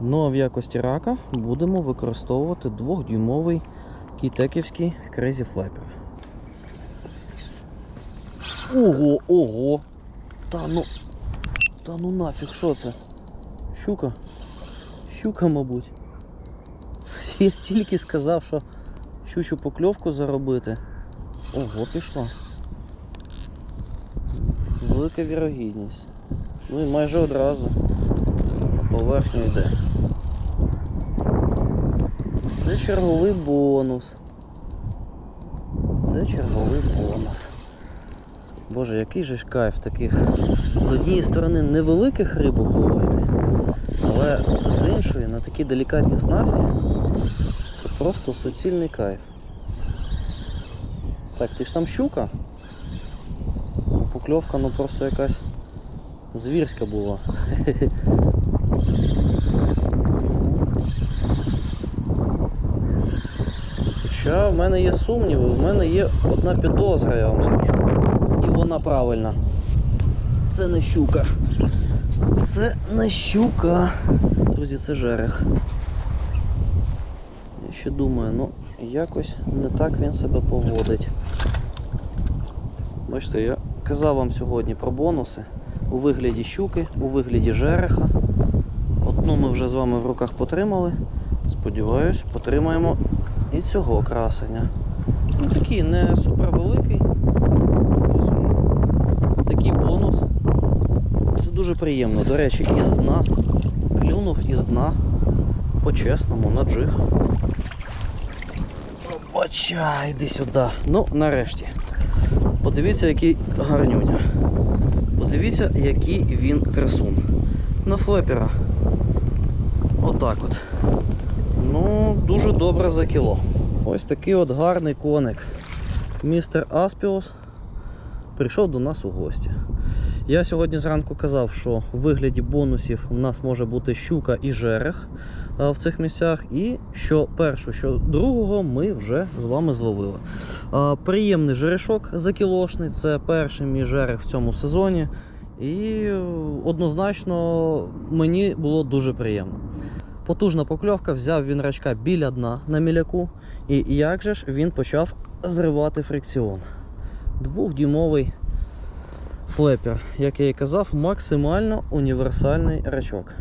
Ну а в якості рака будемо використовувати двохдюймовий кітеківський Crazy Flapper. Ого, ого! Та ну. Та ну нафіг, що це? Щука? Щука, мабуть. Я тільки сказав, що щучу покльовку заробити. Ого, пішла. Велика вірогідність. Ну і майже одразу поверхню йде. Це черговий бонус. Це черговий бонус. Боже, який же ж кайф таких з однієї сторони невеликих рибок ловити, але з іншої на такі делікатні снасті це просто суцільний кайф. Так, ти ж там щука? Ну, Покльовка ну просто якась звірська була. Хоча в мене є сумніви, в мене є одна підозра, я вам скажу. І вона правильна. Це не щука. Це не щука. Друзі, це жерех. Я ще думаю, ну якось не так він себе поводить. Бачите, я казав вам сьогодні про бонуси у вигляді щуки, у вигляді жереха. Одну ми вже з вами в руках потримали. Сподіваюсь, потримаємо і цього красення. Ну такий не супервеликий. Ось він. Такий бонус. Це дуже приємно. До речі, із дна. Клюнув із дна. По-чесному, на джиг. Опача, йди сюди. Ну, нарешті. Подивіться, який гарнюня. Подивіться, який він красун. На флепера. Отак от. Дуже добре за кіло. Ось такий от гарний коник. Містер Аспіос прийшов до нас у гості. Я сьогодні зранку казав, що в вигляді бонусів в нас може бути щука і жерех в цих місцях. І що першого, що другого ми вже з вами зловили. Приємний жерешок закілошний, це перший мій жерех в цьому сезоні. І е, однозначно мені було дуже приємно. Потужна покльовка, взяв він рачка біля дна на міляку. І як же ж він почав зривати фрикціон. Двохдюймовий флепер, як я і казав, максимально універсальний рачок.